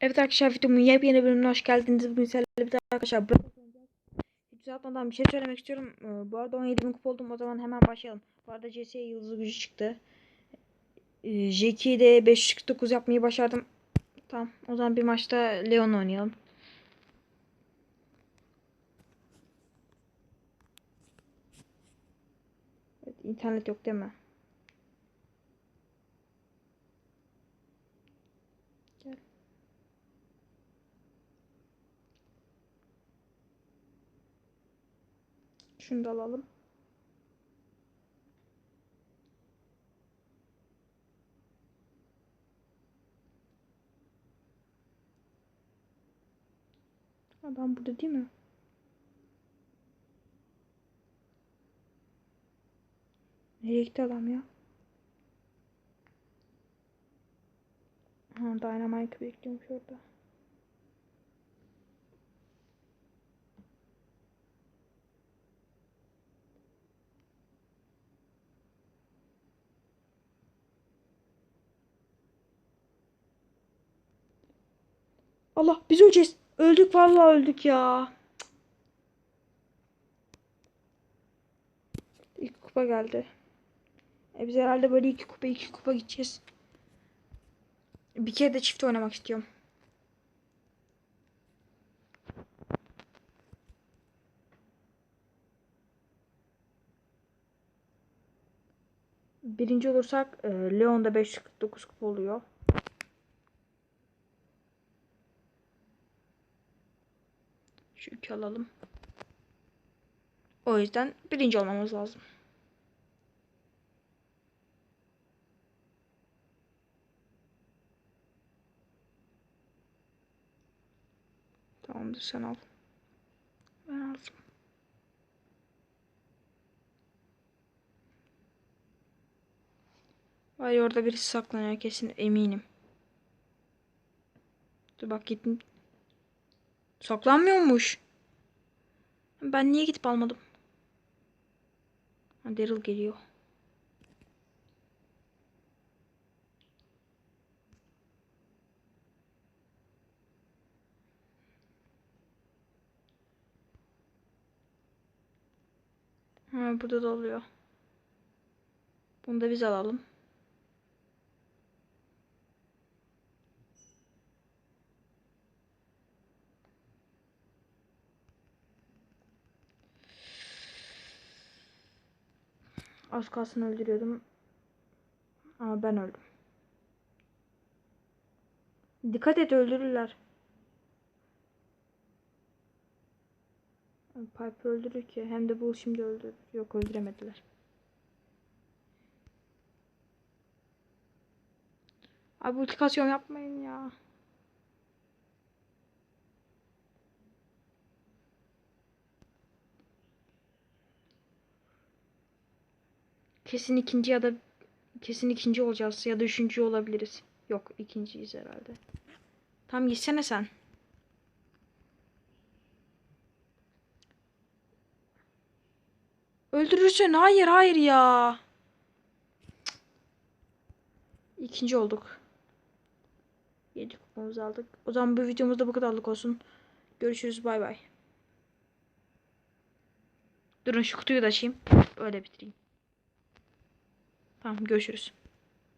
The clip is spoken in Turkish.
Evet arkadaşlar videomun yepyeni bölümüne hoş geldiniz. Bugün sizlerle bir arkadaşlar Brawl oynayacağız. Hiç uzatmadan bir şey söylemek istiyorum. Ee, bu arada 17 bin kupa oldum. O zaman hemen başlayalım. Bu arada CS'ye yıldız gücü çıktı. Ee, Jackie'de 549 yapmayı başardım. Tamam. O zaman bir maçta Leon oynayalım. Evet, internet yok değil mi? Gel. Şunu da alalım. Adam burada değil mi? Nereye gitti adam ya? Ha, Dynamite bekliyormuş orada. Allah biz öleceğiz. Öldük vallahi öldük ya. İlk kupa geldi. E biz herhalde böyle iki kupa iki kupa gideceğiz. Bir kere de çift oynamak istiyorum. Birinci olursak e, Leon'da 549 kupa oluyor. Şu iki alalım. O yüzden birinci olmamız lazım. Tamamdır sen al. Ben aldım. Vay orada birisi saklanıyor kesin eminim. Dur bak gittim. Saklanmıyormuş. Ben niye gidip almadım? Daryl geliyor. Ha, burada da oluyor. Bunu da biz alalım. Az kalsın öldürüyordum. Ama ben öldüm. Dikkat et öldürürler. Piper öldürür ki. Hem de Bull şimdi öldürür. Yok öldüremediler. Abi ultikasyon yapmayın ya. Kesin ikinci ya da kesin ikinci olacağız ya da üçüncü olabiliriz. Yok ikinciyiz herhalde. Tam gitsene sen. Öldürürsün. Hayır hayır ya. İkinci olduk. 7 kupamızı aldık. O zaman bu videomuzda bu kadarlık olsun. Görüşürüz bay bay. Durun şu kutuyu da açayım. Öyle bitireyim. Tamam görüşürüz.